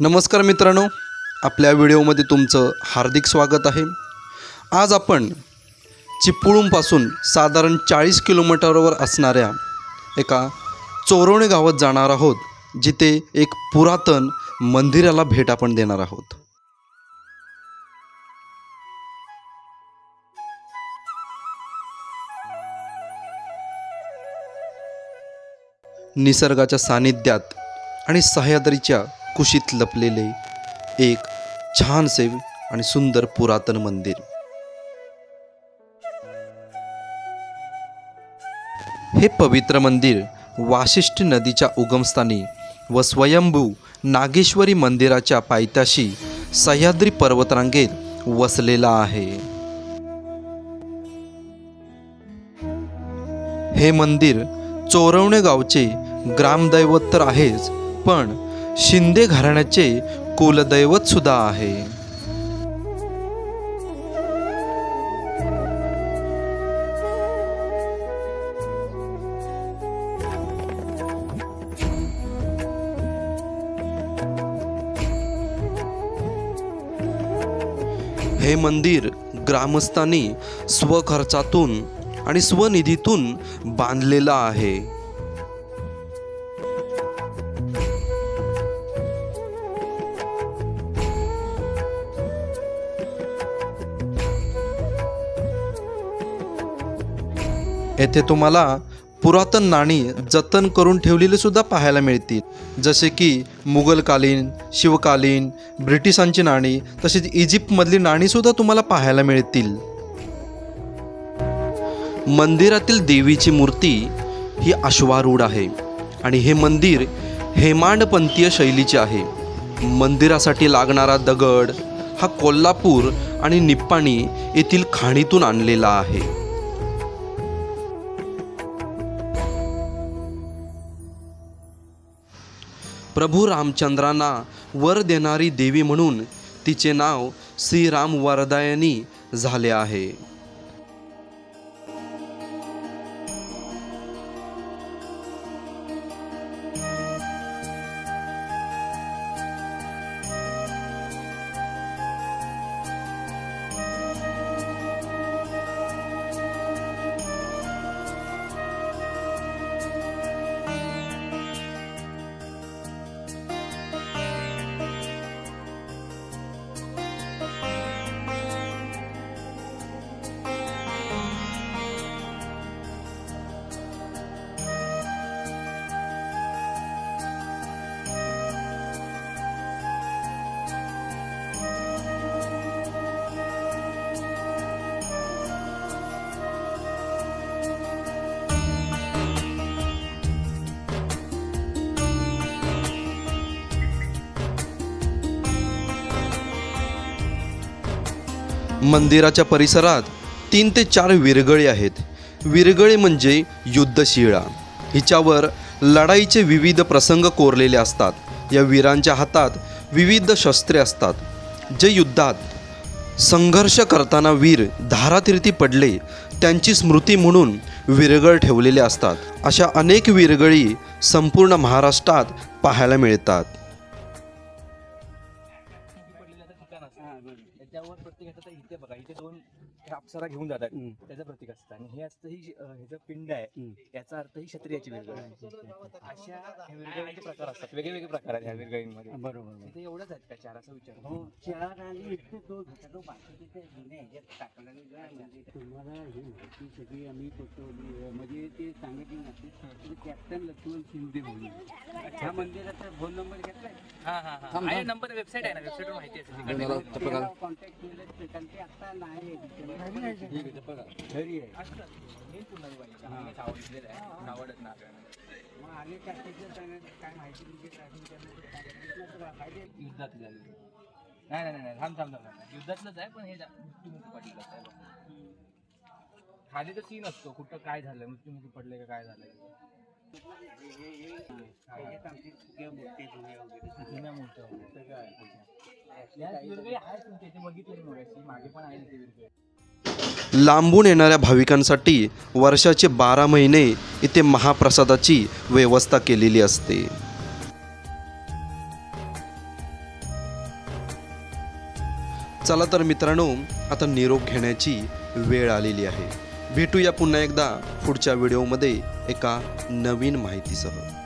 नमस्कार मित्रांनो आपल्या व्हिडिओमध्ये तुमचं हार्दिक स्वागत आहे. आज आपण चिपळूणपासून साधारण चाळीस किलोमीटरवर असणाऱ्या एका चोरवणे गावात जाणार आहोत जिथे एक पुरातन मंदिराला भेट आपण देणार आहोत. निसर्गाच्या सानिध्यात आणि सह्याद्रीच्या कुशीत लपलेले एक छानसे आणि सुंदर पुरातन मंदिर. हे पवित्र मंदिर वाशिष्ठी नदीच्या उगमस्थानी व स्वयंभू नागेश्वरी मंदिराच्या पायथ्याशी सह्याद्री पर्वतरांगेत वसलेला आहे. हे मंदिर चोरवणे गावचे ग्रामदैवत तर आहेच पण शिंदे घराण्याचे कुलदैवत सुद्धा आहे. हे मंदिर ग्रामस्थांनी स्वखर्चातून आणि स्वनिधीतून बांधलेलं आहे. येथे तुम्हाला पुरातन नाणी जतन करून ठेवलेली सुद्धा पाहायला मिळतील. जसे की मुघलकालीन शिवकालीन ब्रिटिशांची नाणी तसेच इजिप्तमधली नाणीसुद्धा तुम्हाला पाहायला मिळतील. मंदिरातील देवीची मूर्ती ही अश्वारूढ आहे आणि हे मंदिर हेमांडपंथीय शैलीचे आहे. मंदिरासाठी लागणारा दगड हा कोल्हापूर आणि निप्पाणी येथील खाणीतून आणलेला आहे. प्रभू रामचंद्रांना वर देणारी देवी म्हणून तिचे नाव श्रीराम वरदायनी झाले आहे. मंदिराच्या परिसरात तीन ते चार विरगळी आहेत. विरगळे म्हणजे युद्धशिळा. हिच्यावर लढाईचे विविध प्रसंग कोरलेले असतात. या वीरांच्या हातात विविध शस्त्रे असतात. जे युद्धात संघर्ष करताना वीर धारातीर्थी पडले त्यांची स्मृती म्हणून विरगळ ठेवलेले असतात. अशा अनेक विरगळी संपूर्ण महाराष्ट्रात पाहायला मिळतात. दोन हे अप्सरा घेऊन जातात. त्याचं प्रतीक असतं. आणि हे असतं ही ह्याचं पिंड आहे याचा अर्थ ही क्षत्रियाची वेगळी. अशा वेगवेगळे प्रकार असतात. वेगळे वेगळे प्रकार आहेत ह्या वेगवेगळ्यांमध्ये बरोबर इथे एवढंच आहेत का चार? असं विचार. हो चार आणि तो तुम्हाला ही माहिती सगळी आम्ही म्हणजे ते सांगितली नसते कॅप्टन लक्ष्मण शिंदे म्हणून. ह्या मंदिराचा फोन नंबर घेतलाय? हा हा हा. नंबर वेबसाईट आहे ना वेबसाईटवर माहिती आहे कॉन्टॅक्ट केलं कारण ते आता नाही घरी आहे आवडलेलं आहे आवडत नाही मग काय माहिती म्हणजे काय झालं नाही नाही नाही थांब थांब थांब युद्धातलंच आहे पण हे मृत्यूमुखी मृत्युमुखी पडलेलं आहे खाली तर सीन असतो कुठं काय झालं मृत्यूमुखी पडले का काय झालंय जुन्या मूर्त्या आहे आहेत तुमच्या इथे बघितले मागे पण आहे ते लांबून येणाऱ्या भाविकांसाठी वर्षाचे बारा महिने इथे महाप्रसादाची व्यवस्था केलेली असते. चला तर मित्रांनो आता निरोप घेण्याची वेळ आलेली आहे. भेटूया पुन्हा एकदा पुढच्या व्हिडिओमध्ये एका नवीन माहितीसह.